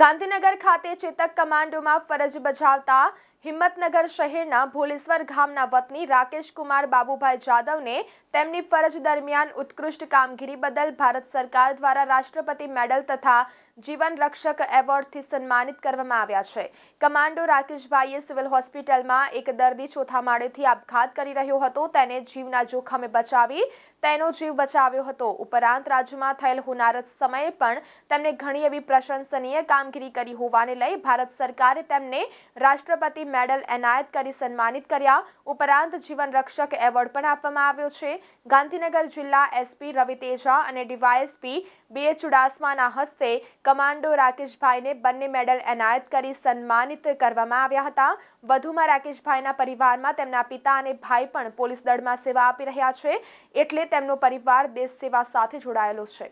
ગાંધીનગર ખાતે ચેતક કમાન્ડોમાં ફરજ બજાવતા હિંમતનગર શહેરના ભોલેશ્વર ગામના વતની રાકેશ કુમાર બાબુભાઈ જાદવને તેમની ફરજ દરમિયાન ઉત્કૃષ્ટ કામગીરી બદલ ભારત સરકાર દ્વારા રાષ્ટ્રપતિ મેડલ તથા જીવન રક્ષક એવોર્ડથી સન્માનિત કરવામાં આવ્યા છે. કમાન્ડો રાકેશભાઈએ સિવિલ હોસ્પિટલમાં એક દર્દી ચોથા માળેથી આપઘાત કરી રહ્યો હતો. તેને જીવના જોખમે બચાવી તેનો જીવ બચાવ્યો હતો. ઉપરાંત રાજ્યમાં થયેલ હુનારત સમયે પણ તેમણે ઘણી એવી પ્રશંસનીય કામગીરી કરી હોવાને લઈ ભારત સરકારે તેમને રાષ્ટ્રપતિ મેડલ એનાયત કરી સન્માનિત કર્યા. ઉપરાંત જીવન રક્ષક એવોર્ડ પણ આપવામાં આવ્યો છે. ગાંધીનગર જિલ્લા એસપી રવિ તેજા અને ડીવાયએસપી બે ચુડાસમાના હસ્તે કમાન્ડો રાકેશભાઈને બંને મેડલ એનાયત કરી સન્માનિત કરવામાં આવ્યા હતા. વધુમાં રાકેશભાઈના પરિવારમાં તેમના પિતા અને ભાઈ પણ પોલીસ દળમાં સેવા આપી રહ્યા છે. એટલે તેમનો પરિવાર દેશ સેવા સાથે જોડાયેલો છે.